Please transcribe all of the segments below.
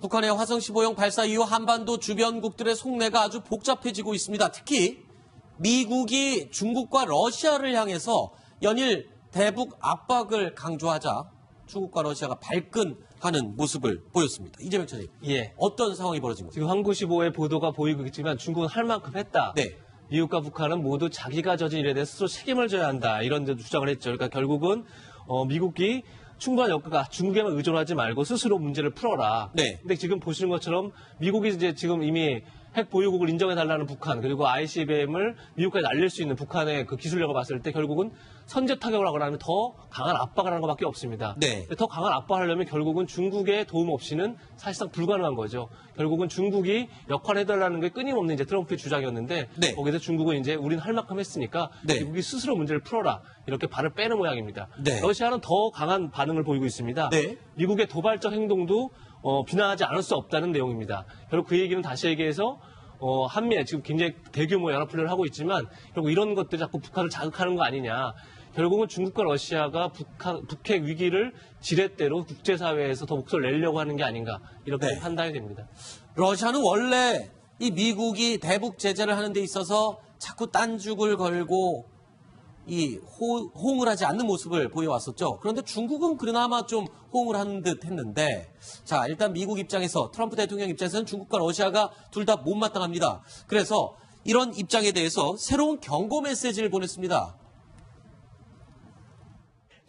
북한의 화성 15형 발사 이후 한반도 주변국들의 속내가 아주 복잡해지고 있습니다. 특히 미국이 중국과 러시아를 향해서 연일 대북 압박을 강조하자 중국과 러시아가 발끈하는 모습을 보였습니다. 이재명 차님, 예. 어떤 상황이 벌어진 거죠? 지금 한국15의 보도가 보이고 있지만 중국은 할 만큼 했다. 네. 미국과 북한은 모두 자기가 져진 일에 대해 스스로 책임을 져야 한다. 이런 데 주장을 했죠. 그러니까 결국은 어, 미국이 충분한 여가가 중국에만 의존하지 말고 스스로 문제를 풀어라. 네. 근데 지금 보시는 것처럼 미국이 이제 지금 이미 핵 보유국을 인정해달라는 북한 그리고 ICBM을 미국까지 날릴 수 있는 북한의 그 기술력을 봤을 때 결국은 선제 타격을 하거나 하면 더 강한 압박을 하는 것밖에 없습니다. 네. 더 강한 압박을 하려면 결국은 중국의 도움 없이는 사실상 불가능한 거죠. 결국은 중국이 역할을 해달라는 게 끊임없는 이제 트럼프의 주장이었는데 네. 거기서 중국은 이제 우리는 할 만큼 했으니까 네. 미국이 스스로 문제를 풀어라 이렇게 발을 빼는 모양입니다. 네. 러시아는 더 강한 반응을 보이고 있습니다. 네. 미국의 도발적 행동도 어, 비난하지 않을 수 없다는 내용입니다. 결국 그 얘기는 다시 얘기해서 어, 한미에 지금 굉장히 대규모 연합훈련을 하고 있지만 결국 이런 것들이 자꾸 북한을 자극하는 거 아니냐. 결국은 중국과 러시아가 북한, 북핵 위기를 지렛대로 국제사회에서 더 목소리를 내려고 하는 게 아닌가 이렇게 네. 판단이 됩니다. 러시아는 원래 이 미국이 대북 제재를 하는 데 있어서 자꾸 딴죽을 걸고 이 호, 호응을 하지 않는 모습을 보여왔었죠. 그런데 중국은 그나마 좀 호응을 하는 듯 했는데 자 일단 미국 입장에서 트럼프 대통령 입장에서는 중국과 러시아가 둘 다 못마땅합니다. 그래서 이런 입장에 대해서 새로운 경고 메시지를 보냈습니다.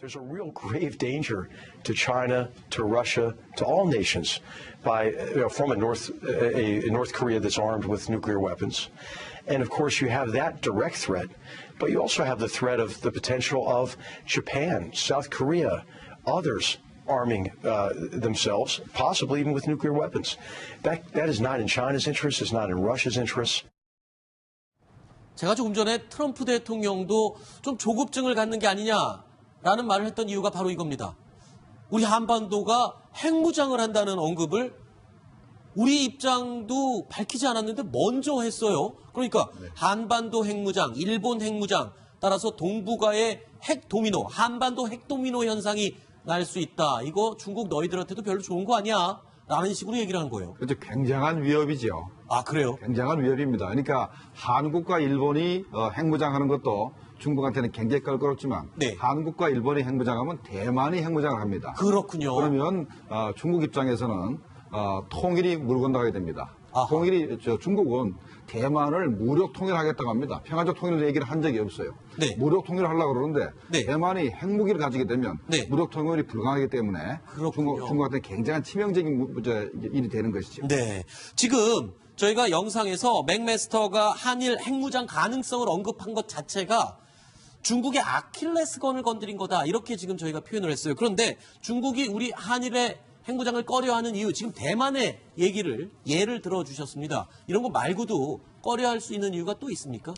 There's a real grave danger to China, to Russia, to all nations by you know, from a North a North Korea that's armed with nuclear weapons, and of course you have that direct threat, but you also have the threat of the potential of Japan, South Korea, others arming uh, themselves, possibly even with nuclear weapons. That that is not in China's interest. It's not in Russia's interest. 제가 조금 전에 트럼프 대통령도 좀 조급증을 갖는 게 아니냐라는 말을 했던 이유가 바로 이겁니다. 우리 한반도가 핵무장을 한다는 언급을 우리 입장도 밝히지 않았는데 먼저 했어요. 그러니까 한반도 핵무장, 일본 핵무장, 따라서 동북아의 핵 도미노, 한반도 핵 도미노 현상이 날 수 있다. 이거 중국 너희들한테도 별로 좋은 거 아니야? 라는 식으로 얘기를 한 거예요. 그렇죠. 굉장한 위협이죠. 아, 그래요? 굉장한 위협입니다. 그러니까 한국과 일본이 어, 핵무장하는 것도 중국한테는 굉장히 껄끄럽지만 네. 한국과 일본이 핵무장하면 대만이 핵무장을 합니다. 그렇군요. 그러면 어, 중국 입장에서는 어, 통일이 물 건너가게 됩니다. 아하. 통일이 저 중국은 대만을 무력 통일하겠다고 합니다. 평화적 통일 얘기를 한 적이 없어요. 네. 무력 통일을 하려고 그러는데 네. 대만이 핵무기를 가지게 되면 네. 무력 통일이 불가하기 때문에 그렇군요. 중국, 중국한테 굉장한 치명적인 무- 저, 일이 되는 것이죠. 네. 지금 저희가 영상에서 맥메스터가 한일 핵무장 가능성을 언급한 것 자체가 중국의 아킬레스건을 건드린 거다. 이렇게 지금 저희가 표현을 했어요. 그런데 중국이 우리 한일의 핵무장을 꺼려하는 이유, 지금 대만의 얘기를 예를 들어주셨습니다. 이런 거 말고도 꺼려할 수 있는 이유가 또 있습니까?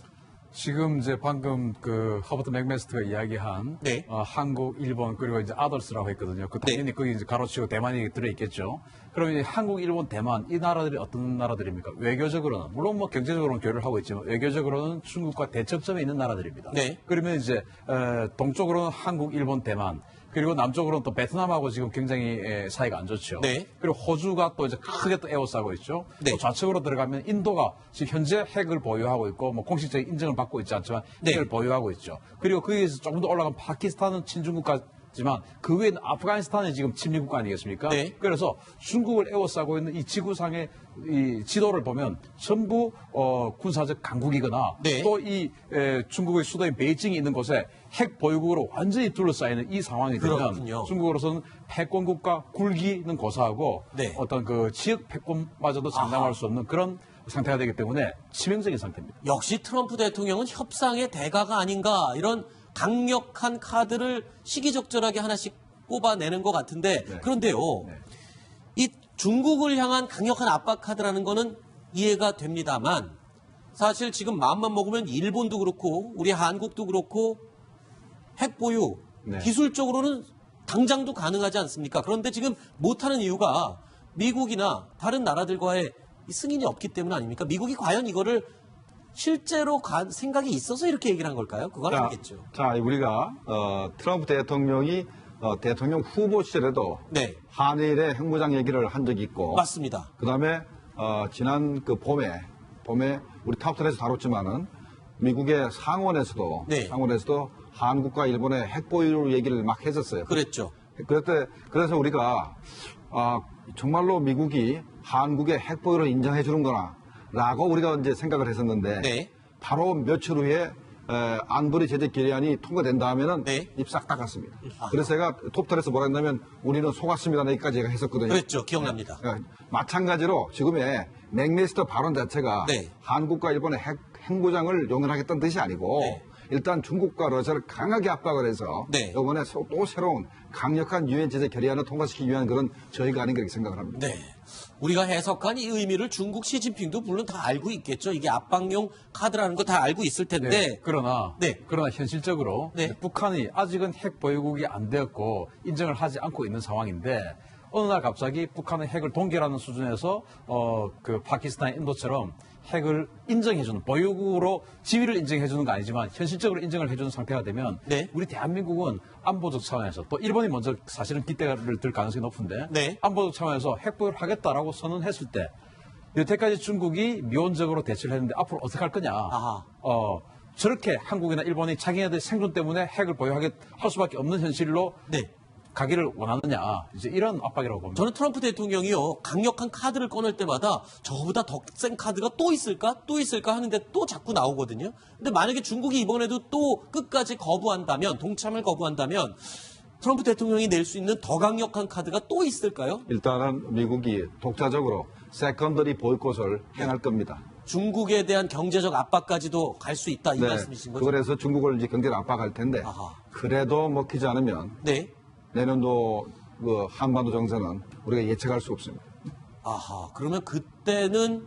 지금 이제 방금 그 허버트 맥메스터가 이야기한 네. 어, 한국, 일본 그리고 이제 아더스라고 했거든요. 그 당연히 거기 이제 가로치고 대만이 들어 있겠죠. 그러면 이제 한국, 일본, 대만 이 나라들이 어떤 나라들입니까? 외교적으로는 물론 뭐 경제적으로는 교류를 하고 있지만 외교적으로는 중국과 대척점에 있는 나라들입니다. 네. 그러면 이제 어, 동쪽으로는 한국, 일본, 대만 그리고 남쪽으로는 또 베트남하고 지금 굉장히 에, 사이가 안 좋죠. 네. 그리고 호주가 또 이제 크게 또 에워싸고 있죠. 네. 또 좌측으로 들어가면 인도가 지금 현재 핵을 보유하고 있고 뭐 공식적인 인정을 받고 있지 않지만 네. 핵을 보유하고 있죠. 그리고 거기에서 조금 더 올라간 파키스탄은 친중국가 지만 그 외에는 아프가니스탄이 지금 침략국가 아니겠습니까? 네. 그래서 중국을 에워싸고 있는 이 지구상의 이 지도를 보면 전부 어, 군사적 강국이거나 네. 또이 중국의 수도인 베이징이 있는 곳에 핵 보유국으로 완전히 둘러싸이는 이 상황이 되면 그렇군요. 중국으로서는 패권 국가 굴기는 고사하고 네. 어떤 그 지역 패권마저도 장담할 수 없는 그런 상태가 되기 때문에 치명적인 상태입니다. 역시 트럼프 대통령은 협상의 대가가 아닌가 이런 강력한 카드를 시기적절하게 하나씩 뽑아내는 것 같은데 그런데요 이 중국을 향한 강력한 압박 카드라는 거는 이해가 됩니다만 사실 지금 마음만 먹으면 일본도 그렇고 우리 한국도 그렇고 핵 보유 네. 기술적으로는 당장도 가능하지 않습니까? 그런데 지금 못하는 이유가 미국이나 다른 나라들과의 이 승인이 없기 때문 아닙니까? 미국이 과연 이거를 실제로 가- 생각이 있어서 이렇게 얘기를 한 걸까요? 그건 자, 아니겠죠. 자, 우리가 어, 트럼프 대통령이 어, 대통령 후보 시절에도 네. 한일의 핵무장 얘기를 한 적이 있고 맞습니다. 그다음에 어, 지난 그 봄에 봄에 우리 탑텐에서 다뤘지만은 미국의 상원에서도 네. 상원에서도 한국과 일본의 핵 보유 얘기를 막 했었어요. 그랬죠. 그때 그래서 우리가 아, 정말로 미국이 한국의 핵 보유를 인정해 주는구나 라고 우리가 이제 생각을 했었는데 네. 바로 며칠 후에 에, 안보리 제재 결의안이 통과된 다음에는 네. 입싹 닦았습니다. 그래서 제가 톱털에서 뭐라 했냐면 우리는 속았습니다. 여기까지 제가 했었거든요. 그랬죠. 기억납니다. 예, 마찬가지로 지금의 맥리스터 발언 자체가 네. 한국과 일본의 핵, 핵무장을 용인하겠다는 뜻이 아니고 네. 일단 중국과 러시아를 강하게 압박을 해서 네. 이번에 소- 또 새로운 강력한 유엔 제재 결의안을 통과시키기 위한 그런 저희가 아닌가 이렇게 생각을 합니다. 네. 우리가 해석한 이 의미를 중국 시진핑도 물론 다 알고 있겠죠. 이게 압박용 카드라는 거 다 알고 있을 텐데. 네, 그러나 네. 그러나 현실적으로 네. 북한이 아직은 핵 보유국이 안 되었고 인정을 하지 않고 있는 상황인데 어느 날 갑자기 북한의 핵을 동결하는 수준에서 어 그 파키스탄, 인도처럼 핵을 인정해주는 보유국으로 지위를 인정해주는 거 아니지만 현실적으로 인정을 해주는 상태가 되면 네. 우리 대한민국은 안보적 차원에서 또 일본이 먼저 사실은 기대를 들 가능성이 높은데 네. 안보적 차원에서 핵 보유를 하겠다라고 선언했을 때 여태까지 중국이 미온적으로 대처를 했는데 앞으로 어떻게 할 거냐. 아하. 어, 저렇게 한국이나 일본이 자기네들 생존 때문에 핵을 보유하게 할 수밖에 없는 현실로 네. 가기를 원하느냐. 이제 이런 압박이라고 봅니다. 저는 트럼프 대통령이요 강력한 카드를 꺼낼 때마다 저보다 더 센 카드가 또 있을까 또 있을까 하는데 또 자꾸 나오거든요. 근데 만약에 중국이 이번에도 또 끝까지 거부한다면 동참을 거부한다면 트럼프 대통령이 낼 수 있는 더 강력한 카드가 또 있을까요? 일단은 미국이 독자적으로 세컨더리 보이콧을 행할 겁니다. 중국에 대한 경제적 압박까지도 갈 수 있다 이 네, 말씀이신 거죠? 그래서 중국을 이제 경제를 압박할 텐데 아하. 그래도 먹히지 않으면 네. 내년도 그 한반도 정세는 우리가 예측할 수 없습니다. 아하. 그러면 그때는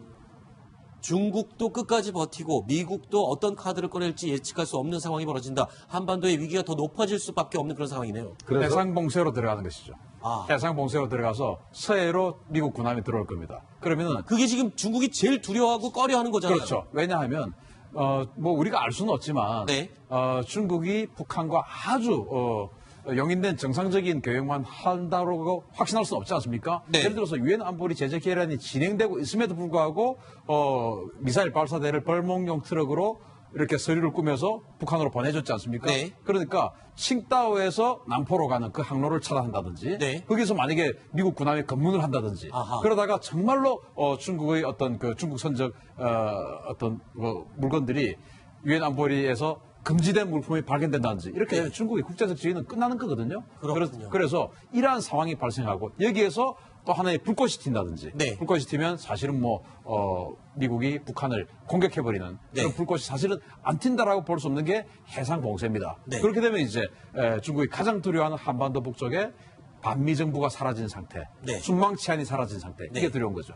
중국도 끝까지 버티고 미국도 어떤 카드를 꺼낼지 예측할 수 없는 상황이 벌어진다. 한반도의 위기가 더 높아질 수밖에 없는 그런 상황이네요. 그래서 해상 봉쇄로 들어가는 것이죠. 아. 해상 봉쇄로 들어가서 서해로 미국 군함이 들어올 겁니다. 그러면은 그게 지금 중국이 제일 두려워하고 꺼려하는 거잖아요. 그렇죠. 왜냐하면 어, 뭐 우리가 알 수는 없지만 네. 어, 중국이 북한과 아주 어, 용인된 정상적인 교역만 한다고 확신할 수는 없지 않습니까? 네. 예를 들어서 유엔 안보리 제재 결의안이 진행되고 있음에도 불구하고 어, 미사일 발사대를 벌목용 트럭으로 이렇게 서류를 꾸며서 북한으로 보내줬지 않습니까? 네. 그러니까 칭다오에서 남포로 가는 그 항로를 차단한다든지 네. 거기서 만약에 미국 군함이 검문을 한다든지 아하. 그러다가 정말로 어, 중국의 어떤 그 중국 선적 어, 어떤 뭐 물건들이 유엔 안보리에서 금지된 물품이 발견된다든지 이렇게 되면 중국의 국제적 지위는 끝나는 거거든요. 네. 그렇군요. 그래서 이러한 상황이 발생하고 여기에서 또 하나의 불꽃이 튄다든지 네. 불꽃이 튀면 사실은 뭐 어, 미국이 북한을 공격해버리는 네. 그런 불꽃이 사실은 안 튄다라고 볼 수 없는 게 해상 봉쇄입니다. 네. 그렇게 되면 이제 에, 중국이 가장 두려워하는 한반도 북쪽에 반미 정부가 사라진 상태, 네. 순망 치안이 사라진 상태 네. 이게 두려운 거죠.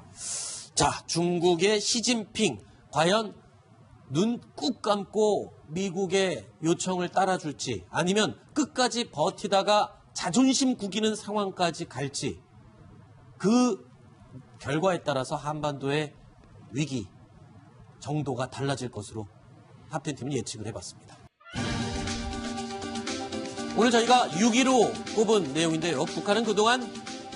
자, 중국의 시진핑 과연 눈 꾹 감고 미국의 요청을 따라줄지 아니면 끝까지 버티다가 자존심 구기는 상황까지 갈지 그 결과에 따라서 한반도의 위기 정도가 달라질 것으로 합텐팀은 예측을 해봤습니다. 오늘 저희가 6위로 꼽은 내용인데요. 북한은 그동안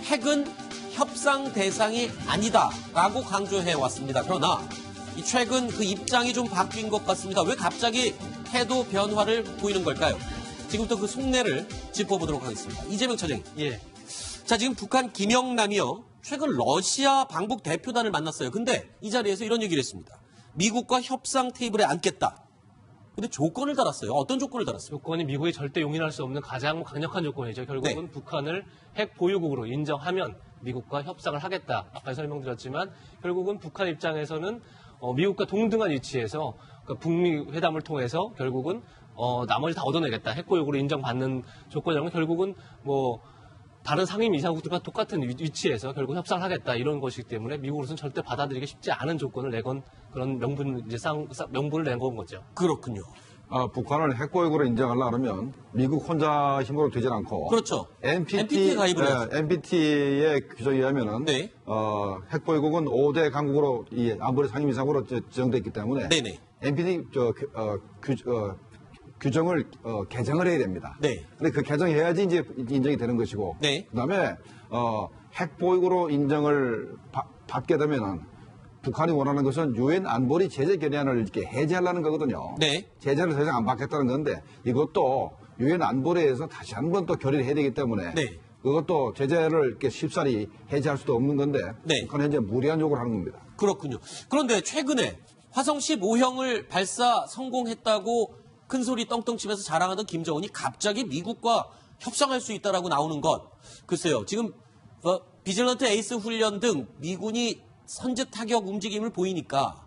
핵은 협상 대상이 아니다라고 강조해 왔습니다. 그러나 이 최근 그 입장이 좀 바뀐 것 같습니다. 왜 갑자기 태도 변화를 보이는 걸까요? 지금부터 그 속내를 짚어보도록 하겠습니다. 이재명 차장님. 예. 자, 지금 북한 김영남이요. 최근 러시아 방북 대표단을 만났어요. 근데 이 자리에서 이런 얘기를 했습니다. 미국과 협상 테이블에 앉겠다. 근데 조건을 달았어요. 어떤 조건을 달았어요? 조건이 미국이 절대 용인할 수 없는 가장 강력한 조건이죠. 결국은 네. 북한을 핵 보유국으로 인정하면 미국과 협상을 하겠다. 아까 설명드렸지만 결국은 북한 입장에서는 어, 미국과 동등한 위치에서 그 북미 회담을 통해서 결국은 어, 나머지 다 얻어내겠다. 핵 보유국으로 인정받는 조건이라는 건 결국은 뭐 다른 상임 이사국들과 똑같은 위- 위치에서 결국 협상을 하겠다 이런 것이기 때문에 미국으로서는 절대 받아들이기 쉽지 않은 조건을 내건 그런 명분 이제 명분을 낸 건 거죠. 그렇군요. 아, 북한을 핵보유국으로 인정하려면 미국 혼자 힘으로 되질 않고 그렇죠. NPT, NPT 가입을 해야죠. NPT의 규정에 의하면은 네. 어, 핵보유국은 5대 강국으로 이 안보리 상임이사국으로 저- 지정돼 있기 때문에 네네. NPT 저, 규- 어, 규, 어, 규정을 어, 개정을 해야 됩니다. 네. 근데 그 개정해야지 이제 인정이 되는 것이고. 네. 그다음에 어, 핵 보유국으로 인정을 받- 받게 되면은 북한이 원하는 것은 유엔 안보리 제재 결의안을 이렇게 해제하려는 거거든요. 네. 제재를 더 이상 안 받겠다는 건데 이것도 유엔 안보리에서 다시 한 번 또 결의를 해야 되기 때문에 네. 그것도 제재를 이렇게 쉽사리 해제할 수도 없는 건데 네. 북한은 현재 무리한 요구를 하는 겁니다. 그렇군요. 그런데 최근에 화성 15형을 발사 성공했다고 큰 소리 떵떵 치면서 자랑하던 김정은이 갑자기 미국과 협상할 수 있다라고 나오는 것. 글쎄요. 지금 어, 비질런트 에이스 훈련 등 미군이 선제 타격 움직임을 보이니까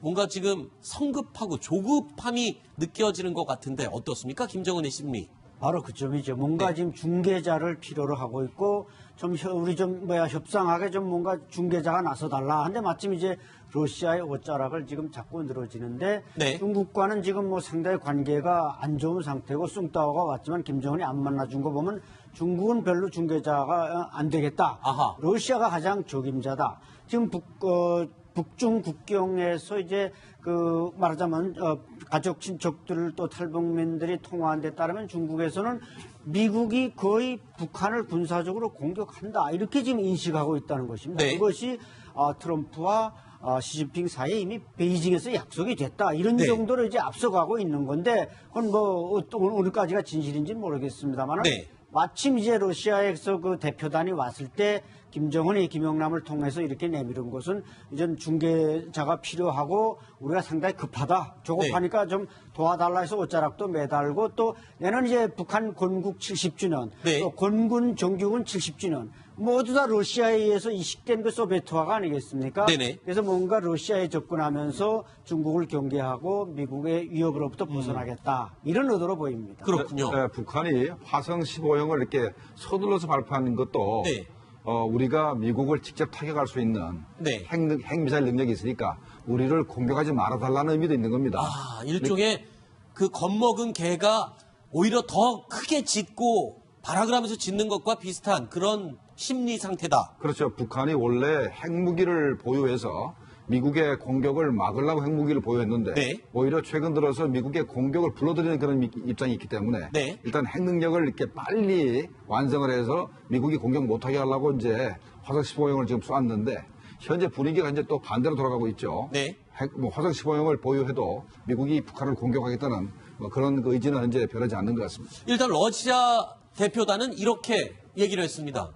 뭔가 지금 성급하고 조급함이 느껴지는 것 같은데 어떻습니까? 김정은의 심리. 바로 그 점이죠. 뭔가 지금 중개자를 필요로 하고 있고 좀 혀- 우리 좀 뭐야 협상하게 좀 뭔가 중개자가 나서달라. 한데 마침 이제 러시아의 옷자락을 지금 자꾸 늘어지는데 네. 중국과는 지금 뭐 상당히 관계가 안 좋은 상태고 숭따오가 왔지만 김정은이 안 만나준 거 보면 중국은 별로 중개자가 어, 안 되겠다. 아하. 러시아가 가장 적임자다. 지금 북, 어, 북중 국경에서 이제 그 말하자면 어, 가족 친척들 또 탈북민들이 통화한 데 따르면 중국에서는 미국이 거의 북한을 군사적으로 공격한다 이렇게 지금 인식하고 있다는 것입니다. 네. 이것이 어, 트럼프와 어, 시진핑 사이에 이미 베이징에서 약속이 됐다 이런 네. 정도로 이제 앞서가고 있는 건데 그건 뭐 오늘까지가 진실인지 는 모르겠습니다만 네. 마침 이제 러시아에서 그 대표단이 왔을 때 김정은이 김영남을 통해서 이렇게 내밀은 것은 이전 중개자가 필요하고 우리가 상당히 급하다. 조급하니까 좀 도와달라 해서 옷자락도 매달고 또 얘는 이제 북한 건국 70주년, 네. 또 건군 정규군 70주년 모두 다 러시아에 의해서 이식된 그 소비에트화가 아니겠습니까? 네네. 그래서 뭔가 러시아에 접근하면서 중국을 경계하고 미국의 위협으로부터 벗어나겠다. 이런 의도로 보입니다. 그렇군요. 네, 북한이 화성 15형을 이렇게 서둘러서 발표한 것도 네. 어, 우리가 미국을 직접 타격할 수 있는 네. 핵, 능- 핵미사일 능력이 있으니까 우리를 공격하지 말아달라는 의미도 있는 겁니다. 아, 일종의 그 겁먹은 개가 오히려 더 크게 짖고 발악을 하면서 짖는 것과 비슷한 그런 심리 상태다. 그렇죠. 북한이 원래 핵무기를 보유해서 미국의 공격을 막으려고 핵무기를 보유했는데 네. 오히려 최근 들어서 미국의 공격을 불러들이는 그런 미- 입장이 있기 때문에 네. 일단 핵 능력을 이렇게 빨리 완성을 해서 미국이 공격 못하게 하려고 이제 화성 15형을 지금 쏘았는데 현재 분위기가 이제 또 반대로 돌아가고 있죠. 네. 핵, 뭐 화성 15형을 보유해도 미국이 북한을 공격하겠다는 뭐 그런 그 의지는 현재 변하지 않는 것 같습니다. 일단 러시아 대표단은 이렇게 얘기를 했습니다.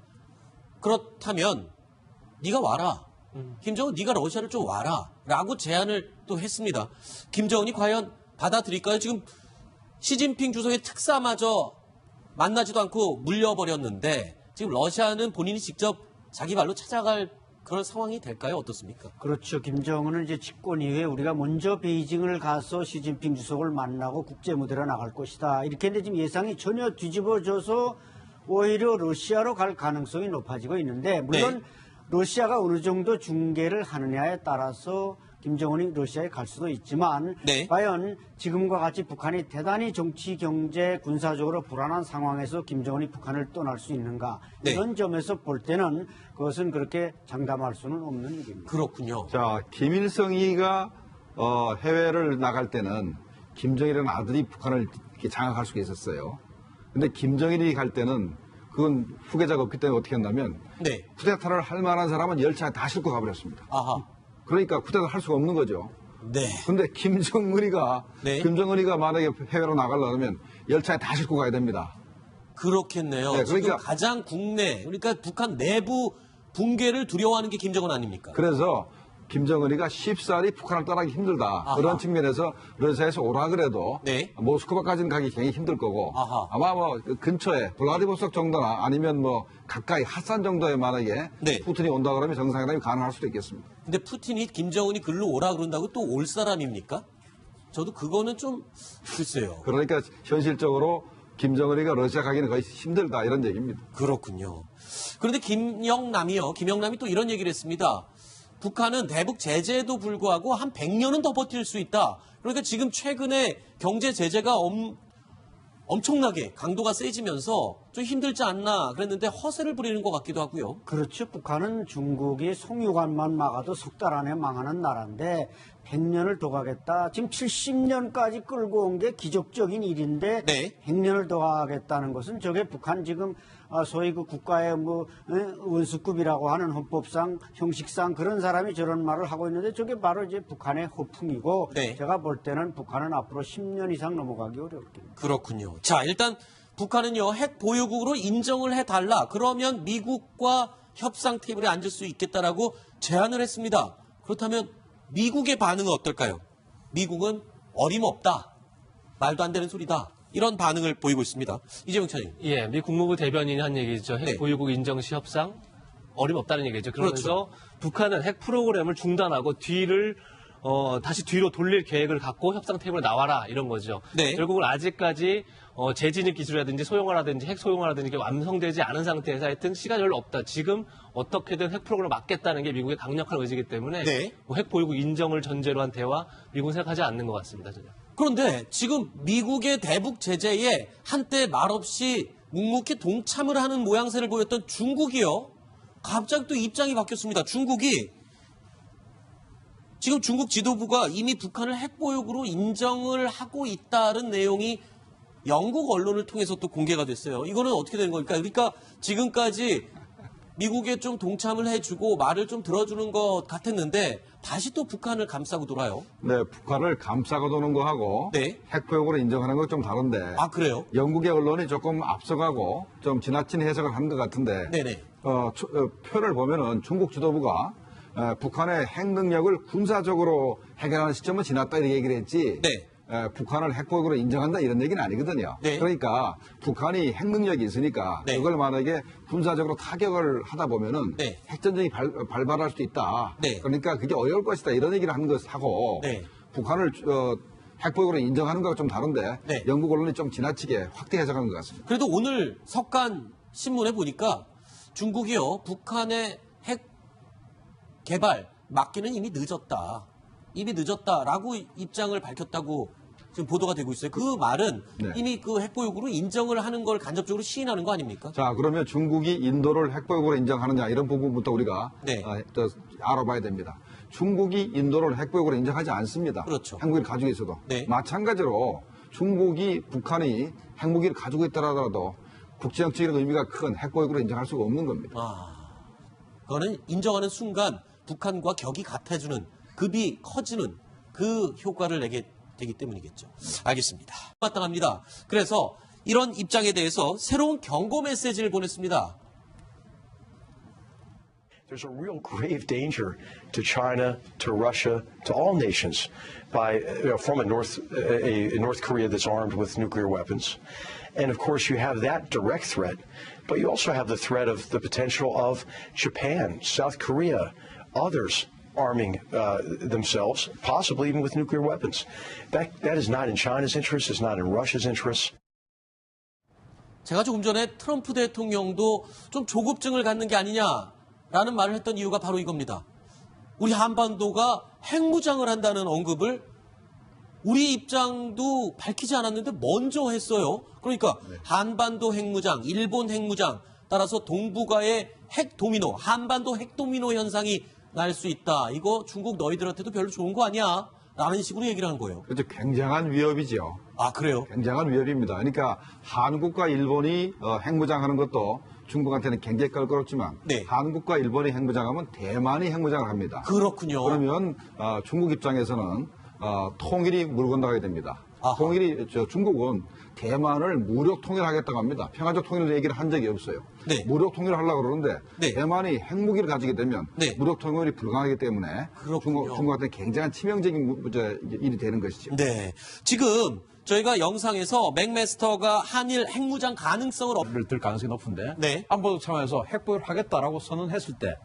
그렇다면 네가 와라. 김정은 네가 러시아를 좀 와라. 라고 제안을 또 했습니다. 김정은이 과연 받아들일까요? 지금 시진핑 주석의 특사마저 만나지도 않고 물려버렸는데 지금 러시아는 본인이 직접 자기 발로 찾아갈 그런 상황이 될까요? 어떻습니까? 그렇죠. 김정은은 이제 집권 이후에 우리가 먼저 베이징을 가서 시진핑 주석을 만나고 국제 무대로 나갈 것이다. 이렇게 했는데 지금 예상이 전혀 뒤집어져서 오히려 러시아로 갈 가능성이 높아지고 있는데 물론 네. 러시아가 어느 정도 중계를 하느냐에 따라서 김정은이 러시아에 갈 수도 있지만 네. 과연 지금과 같이 북한이 대단히 정치, 경제, 군사적으로 불안한 상황에서 김정은이 북한을 떠날 수 있는가 네. 이런 점에서 볼 때는 그것은 그렇게 장담할 수는 없는 일입니다. 그렇군요. 자, 김일성이가 어, 해외를 나갈 때는 김정일이라는 아들이 북한을 이렇게 장악할 수가 있었어요. 근데 김정일이 갈 때는 그건 후계자가 없기 때문에 어떻게 했냐면 네. 쿠데타를 할 만한 사람은 열차에 다 싣고 가버렸습니다. 아하. 그러니까 쿠데타 할 수가 없는 거죠. 네. 근데 김정은이가 네. 김정은이가 만약에 해외로 나가려면 열차에 다 싣고 가야 됩니다. 그렇겠네요. 네, 그러니까- 가장 국내, 그러니까 북한 내부 붕괴를 두려워하는 게 김정은 아닙니까? 그래서 김정은이가 쉽사리 북한을 떠나기 힘들다. 아하. 그런 측면에서 러시아에서 오라 그래도 네. 모스크바까지는 가기 굉장히 힘들 거고 아하. 아마 뭐그 근처에 블라디보스톡 정도나 아니면 뭐 가까이 핫산 정도에 만약에 네. 푸틴이 온다 그러면 정상회담이 가능할 수도 있겠습니다. 근데 푸틴이 김정은이 글로 오라 그런다고 또 올 사람입니까? 저도 그거는 좀 글쎄요. 그러니까 현실적으로 김정은이가 러시아 가기는 거의 힘들다 이런 얘기입니다. 그렇군요. 그런데 김영남이요. 김영남이 또 이런 얘기를 했습니다. 북한은 대북 제재에도 불구하고 한 100년은 더 버틸 수 있다. 그러니까 지금 최근에 경제 제재가 엄, 엄청나게 강도가 세지면서 좀 힘들지 않나 그랬는데 허세를 부리는 것 같기도 하고요. 그렇죠. 북한은 중국이 송유관만 막아도 석 달 안에 망하는 나라인데 100년을 더 가겠다. 지금 70년까지 끌고 온 게 기적적인 일인데 네. 100년을 더 가겠다는 것은 저게 북한 지금 아, 소위 그 국가의 뭐 에, 원수급이라고 하는 헌법상 형식상 그런 사람이 저런 말을 하고 있는데 저게 바로 이제 북한의 허풍이고 네. 제가 볼 때는 북한은 앞으로 10년 이상 넘어가기 어렵습니다. 그렇군요. 자, 일단 북한은요, 핵 보유국으로 인정을 해달라. 그러면 미국과 협상 테이블에 앉을 수 있겠다라고 제안을 했습니다. 그렇다면 미국의 반응은 어떨까요? 미국은 어림없다. 말도 안 되는 소리다. 이런 반응을 보이고 있습니다. 이재명 차님. 예, 미 국무부 대변인이 한 얘기죠. 핵 네. 보유국 인정 시 협상 어림없다는 얘기죠. 그러면서 북한은 핵 프로그램을 중단하고 뒤를 어, 다시 뒤로 돌릴 계획을 갖고 협상 테이블에 나와라 이런 거죠. 네. 결국은 아직까지 어, 재진입 기술이라든지 소형화라든지 핵 소형화라든지 이게 완성되지 않은 상태에서 하여튼 시간이 별로 없다. 지금 어떻게든 핵 프로그램을 막겠다는 게 미국의 강력한 의지이기 때문에 네. 뭐 핵 보유국 인정을 전제로 한 대화 미국은 생각하지 않는 것 같습니다. 전혀. 그런데 지금 미국의 대북 제재에 한때 말없이 묵묵히 동참을 하는 모양새를 보였던 중국이요. 갑자기 또 입장이 바뀌었습니다. 중국이 지금 중국 지도부가 이미 북한을 핵보육으로 인정을 하고 있다는 내용이 영국 언론을 통해서 또 공개가 됐어요. 이거는 어떻게 되는 겁니까? 그러니까 지금까지 미국에 좀 동참을 해주고 말을 좀 들어주는 것 같았는데 다시 또 북한을 감싸고 돌아요. 네, 북한을 감싸고 도는 거하고 네. 핵보육으로 인정하는 건좀 다른데 아 그래요? 영국의 언론이 조금 앞서가고 좀 지나친 해석을 한 것 같은데 네네. 어, 초- 어, 표를 보면은 중국 지도부가 어, 북한의 핵 능력을 군사적으로 해결하는 시점은 지났다 이렇게 얘기를 했지 네. 어, 북한을 핵보육으로 인정한다 이런 얘기는 아니거든요. 네. 그러니까 북한이 핵 능력이 있으니까 네. 그걸 만약에 군사적으로 타격을 하다 보면은 네. 핵전쟁이 발, 발발할 수도 있다. 네. 그러니까 그게 어려울 것이다 이런 얘기를 하는 것하고 네. 북한을 어, 핵보육으로 인정하는 거가 좀 다른데 네. 영국 언론이 좀 지나치게 확대 해석한 것 같습니다. 그래도 오늘 석간 신문에 보니까 중국이요 북한의 핵 개발 막기는 이미 늦었다. 이미 늦었다라고 입장을 밝혔다고 지금 보도가 되고 있어요. 그 말은 네. 이미 그 핵보육으로 인정을 하는 걸 간접적으로 시인하는 거 아닙니까? 자, 그러면 중국이 인도를 핵보육으로 인정하느냐 이런 부분부터 우리가 네. 어, 저, 알아봐야 됩니다. 중국이 인도를 핵보육으로 인정하지 않습니다. 그렇죠. 핵무기를 가지고 있어도. 네. 마찬가지로 중국이 북한이 핵무기를 가지고 있다 하더라도 국제정치적 의미가 큰 핵보육으로 인정할 수가 없는 겁니다. 아, 그거는 인정하는 순간 북한과 격이 같아주는 급이 커지는 그 효과를 내게 되기 때문이겠죠. 알겠습니다. 마땅합니다. 그래서 이런 입장에 대해서 새로운 경고 메시지를 보냈습니다. There's a real grave danger to China, to Russia, to all nations by know, from a North a, a North Korea that's armed with nuclear weapons, and of course you have that direct threat, but you also have the threat of the potential of Japan, South Korea, others arming uh, themselves, possibly even with nuclear weapons. That that is not in China's interest. It's not in Russia's interest. 제가 조금 전에 트럼프 대통령도 좀 조급증을 갖는 게 아니냐라는 말을 했던 이유가 바로 이겁니다. 우리 한반도가 핵무장을 한다는 언급을 우리 입장도 밝히지 않았는데 먼저 했어요. 그러니까 한반도 핵무장, 일본 핵무장, 따라서 동북아의 핵 도미노, 한반도 핵 도미노 현상이 날 수 있다. 이거 중국 너희들한테도 별로 좋은 거 아니야? 라는 식으로 얘기를 하는 거예요. 그렇죠. 굉장한 위협이죠. 아, 그래요? 굉장한 위협입니다. 그러니까 한국과 일본이 어, 핵무장하는 것도 중국한테는 굉장히 껄끄럽지만 네. 한국과 일본이 핵무장하면 대만이 핵무장을 합니다. 그렇군요. 그러면 어, 중국 입장에서는 어, 통일이 물 건너가게 됩니다. 아하. 통일이 저 중국은 대만을 무력 통일하겠다고 합니다. 평화적 통일 얘기를 한 적이 없어요. 네. 무력 통일을 하려고 그러는데 네. 대만이 핵무기를 가지게 되면 네. 무력 통일이 불가능하기 때문에 그렇군요. 중국, 중국한테 굉장한 치명적인 무- 저, 일이 되는 것이죠. 네. 지금 저희가 영상에서 맥메스터가 한일 핵무장 가능성을 없... 를들 가능성이 높은데 네. 안보도 차원에서 핵보유를 하겠다라고 선언했을 때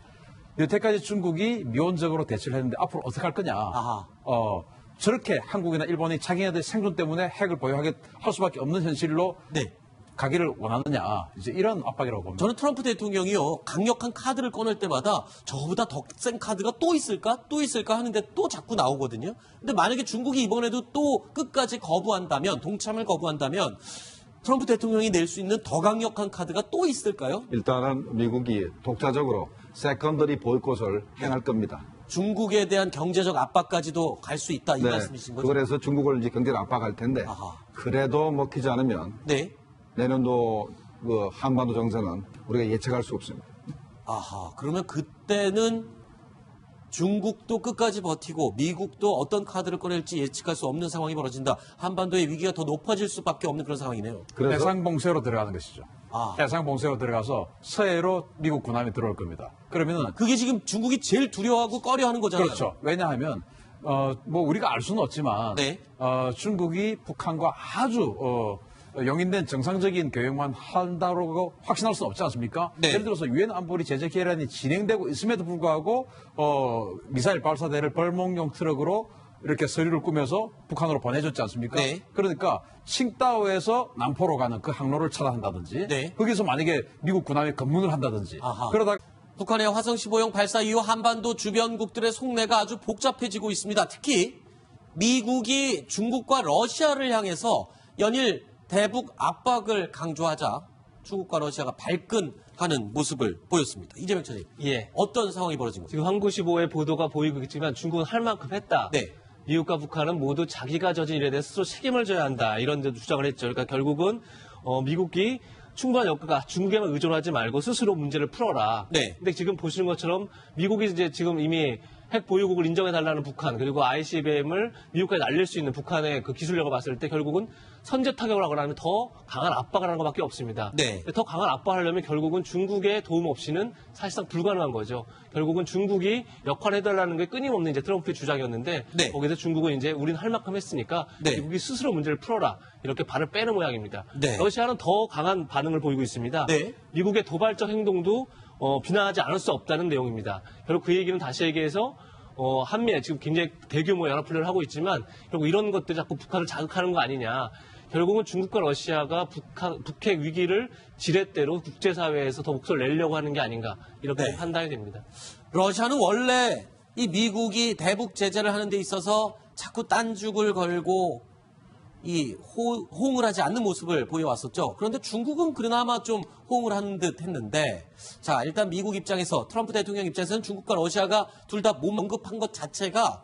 여태까지 중국이 미온적으로 대처를 했는데 앞으로 어떻게 할 거냐 아하. 어, 저렇게 한국이나 일본이 자기네들 생존 때문에 핵을 보유하게 할 수밖에 없는 현실로 네. 가기를 원하느냐 이제 이런 압박이라고 봅니다. 저는 트럼프 대통령이요 강력한 카드를 꺼낼 때마다 저보다 더 센 카드가 또 있을까 또 있을까 하는데 또 자꾸 나오거든요. 근데 만약에 중국이 이번에도 또 끝까지 거부한다면 동참을 거부한다면 트럼프 대통령이 낼 수 있는 더 강력한 카드가 또 있을까요? 일단은 미국이 독자적으로 세컨더리 보이콧을 행할 겁니다. 중국에 대한 경제적 압박까지도 갈 수 있다 이 네. 말씀이신 거죠? 그래서 중국을 이제 경제를 압박할 텐데 아하. 그래도 먹히지 않으면 네. 내년도 그 한반도 정세는 우리가 예측할 수 없습니다. 아하. 그러면 그때는 중국도 끝까지 버티고 미국도 어떤 카드를 꺼낼지 예측할 수 없는 상황이 벌어진다. 한반도의 위기가 더 높아질 수밖에 없는 그런 상황이네요. 그래서 해상 봉쇄로 들어가는 것이죠. 아. 해상 봉쇄로 들어가서 서해로 미국 군함이 들어올 겁니다. 그러면은 그게 지금 중국이 제일 두려워하고 꺼려하는 거잖아요. 그렇죠. 왜냐하면 어, 뭐 우리가 알 수는 없지만 네. 어, 중국이 북한과 아주 어, 용인된 정상적인 교역만 한다고 확신할 수는 없지 않습니까? 네. 예를 들어서 유엔 안보리 제재 계란이 진행되고 있음에도 불구하고 어, 미사일 발사대를 벌목용 트럭으로 이렇게 서류를 꾸며서 북한으로 보내줬지 않습니까? 네. 그러니까 칭다오에서 남포로 가는 그 항로를 차단한다든지 네. 거기서 만약에 미국 군함이 검문을 한다든지 아하. 그러다 북한의 화성 15형 발사 이후 한반도 주변국들의 속내가 아주 복잡해지고 있습니다. 특히 미국이 중국과 러시아를 향해서 연일 대북 압박을 강조하자 중국과 러시아가 발끈하는 모습을 보였습니다. 이재명 차장님, 예. 어떤 상황이 벌어진 거죠? 지금 한국 15의 보도가 보이고 있지만 중국은 할 만큼 했다. 네. 미국과 북한은 모두 자기가 저진 일에 대해 스스로 책임을 져야 한다. 이런 데 주장을 했죠. 그러니까 결국은 어, 미국이 충분한 여가가 중국에만 의존하지 말고 스스로 문제를 풀어라. 네. 근데 지금 보시는 것처럼 미국이 이제 지금 이미 핵 보유국을 인정해 달라는 북한 그리고 ICBM을 미국까지 날릴 수 있는 북한의 그 기술력을 봤을 때 결국은 선제 타격을 하거나 하면 더 강한 압박을 하는 것밖에 없습니다. 네. 더 강한 압박을 하려면 결국은 중국의 도움 없이는 사실상 불가능한 거죠. 결국은 중국이 역할을 해달라는 게 끊임없는 이제 트럼프의 주장이었는데 네. 거기서 중국은 이제 우린 할 만큼 했으니까 네. 미국이 스스로 문제를 풀어라 이렇게 발을 빼는 모양입니다. 네. 러시아는 더 강한 반응을 보이고 있습니다. 네. 미국의 도발적 행동도 어, 비난하지 않을 수 없다는 내용입니다. 결국 그 얘기는 다시 얘기해서 어, 한미에 지금 굉장히 대규모 연합훈련을 하고 있지만 결국 이런 것들이 자꾸 북한을 자극하는 거 아니냐. 결국은 중국과 러시아가 북한, 북핵 위기를 지렛대로 국제사회에서 더 목소리를 내려고 하는 게 아닌가 이렇게 네. 판단이 됩니다. 러시아는 원래 이 미국이 대북 제재를 하는 데 있어서 자꾸 딴죽을 걸고 이 호, 호응을 하지 않는 모습을 보여왔었죠. 그런데 중국은 그나마 좀 호응을 하는 듯 했는데 자 일단 미국 입장에서 트럼프 대통령 입장에서는 중국과 러시아가 둘 다 몸 언급한 것 자체가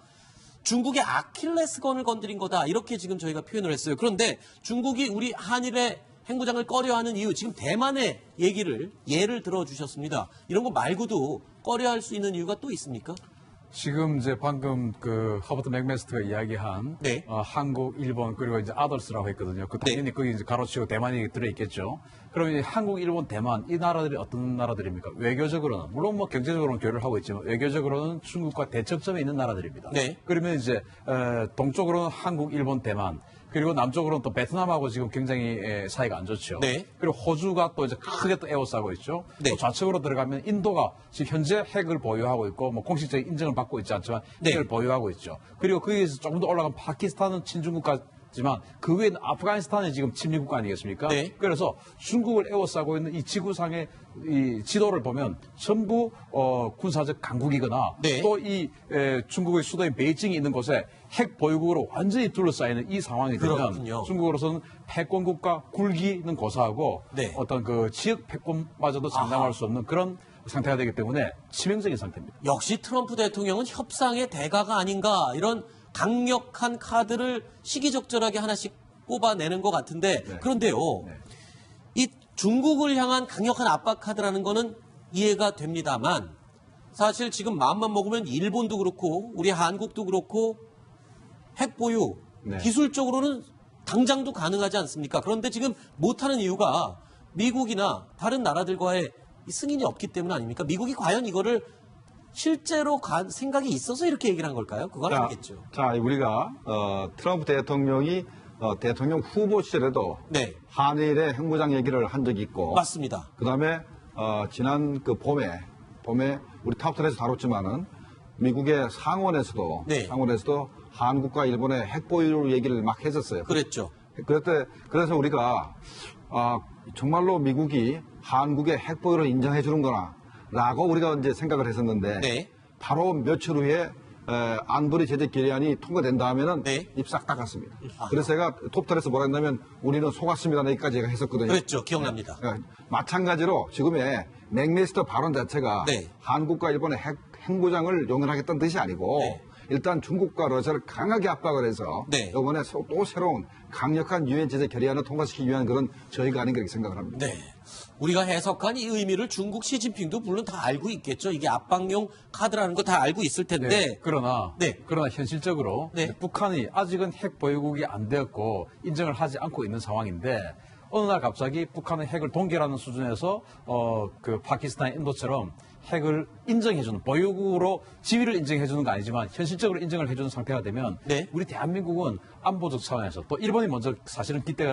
중국의 아킬레스건을 건드린 거다 이렇게 지금 저희가 표현을 했어요. 그런데 중국이 우리 한일의 핵무장을 꺼려하는 이유 지금 대만의 얘기를 예를 들어주셨습니다. 이런 거 말고도 꺼려할 수 있는 이유가 또 있습니까? 지금 이제 방금 그 허버트 맥메스터가 이야기한 네. 어, 한국, 일본 그리고 이제 아더스라고 했거든요. 그 당연히 거기 이제 가로치고 대만이 들어 있겠죠. 그러면 이 한국, 일본, 대만 이 나라들이 어떤 나라들입니까? 외교적으로는 물론 뭐 경제적으로는 교류를 하고 있지만 외교적으로는 중국과 대척점에 있는 나라들입니다. 네. 그러면 이제 어, 동쪽으로는 한국, 일본, 대만 그리고 남쪽으로는 또 베트남하고 지금 굉장히 에, 사이가 안 좋죠. 네. 그리고 호주가 또 이제 크게 또 에워싸고 있죠. 네. 또 좌측으로 들어가면 인도가 지금 현재 핵을 보유하고 있고 뭐 공식적인 인정을 받고 있지 않지만 네. 핵을 보유하고 있죠. 그리고 거기에서 조금 더 올라간 파키스탄은 친중국가 지만 그 외에는 아프가니스탄이 지금 친미국가 아니겠습니까? 네. 그래서 중국을 에워싸고 있는 이 지구상의 이 지도를 보면 전부 어, 군사적 강국이거나 네. 또이 중국의 수도인 베이징이 있는 곳에 핵 보유국으로 완전히 둘러싸이는 이 상황이 되면. 중국으로서는 패권 국가 굴기는 고사하고 네. 어떤 그 지역 패권마저도 장담할 수 없는 그런 상태가 되기 때문에 치명적인 상태입니다. 역시 트럼프 대통령은 협상의 대가가 아닌가 이런 강력한 카드를 시기적절하게 하나씩 뽑아내는 것 같은데 그런데요 이 중국을 향한 강력한 압박 카드라는 거는 이해가 됩니다만 사실 지금 마음만 먹으면 일본도 그렇고 우리 한국도 그렇고 핵 보유 네. 기술적으로는 당장도 가능하지 않습니까? 그런데 지금 못하는 이유가 미국이나 다른 나라들과의 이 승인이 없기 때문 아닙니까? 미국이 과연 이거를 실제로 가- 생각이 있어서 이렇게 얘기를 한 걸까요? 그건 자, 아니겠죠. 자, 우리가 어, 트럼프 대통령이 어, 대통령 후보 시절에도 네, 한일의 핵무장 얘기를 한 적이 있고 맞습니다. 그다음에 어, 지난 그 봄에 봄에 우리 탑텐에서 다뤘지만은 미국의 상원에서도 네. 상원에서도 한국과 일본의 핵 보유 얘기를 막 했었어요. 그랬죠. 그때 그래서 우리가 아, 정말로 미국이 한국의 핵 보유를 인정해 주는 거나 라고 우리가 이제 생각을 했었는데 네. 바로 며칠 후에 에, 안보리 제재 결의안이 통과된 다음에는 네. 입싹 닦았습니다. 그래서 제가 톱탈에서 뭐라 했냐면 우리는 속았습니다. 여기까지 제가 했었거든요. 그랬죠. 기억납니다. 예, 마찬가지로 지금의 맥메스터 발언 자체가 네. 한국과 일본의 핵, 핵무장을 용인하겠다는 뜻이 아니고 네. 일단 중국과 러시아를 강하게 압박을 해서 네. 이번에 소- 또 새로운 강력한 유엔 제재 결의안을 통과시키기 위한 그런 저희가 아닌가 이렇게 생각을 합니다. 네. 우리가 해석한 이 의미를 중국 시진핑도 물론 다 알고 있겠죠. 이게 압박용 카드라는 거 다 알고 있을 텐데. 네, 그러나 네. 그러나 현실적으로 네. 북한이 아직은 핵 보유국이 안 되었고 인정을 하지 않고 있는 상황인데 어느 날 갑자기 북한은 핵을 동결하는 수준에서 어 그 파키스탄, 인도처럼 핵을 인정해주는 보유국으로 지위를 인정해주는 거 아니지만 현실적으로 인정을 해주는 상태가 되면 네. 우리 대한민국은 안보적 차원에서 또 일본이 먼저 사실은 기대가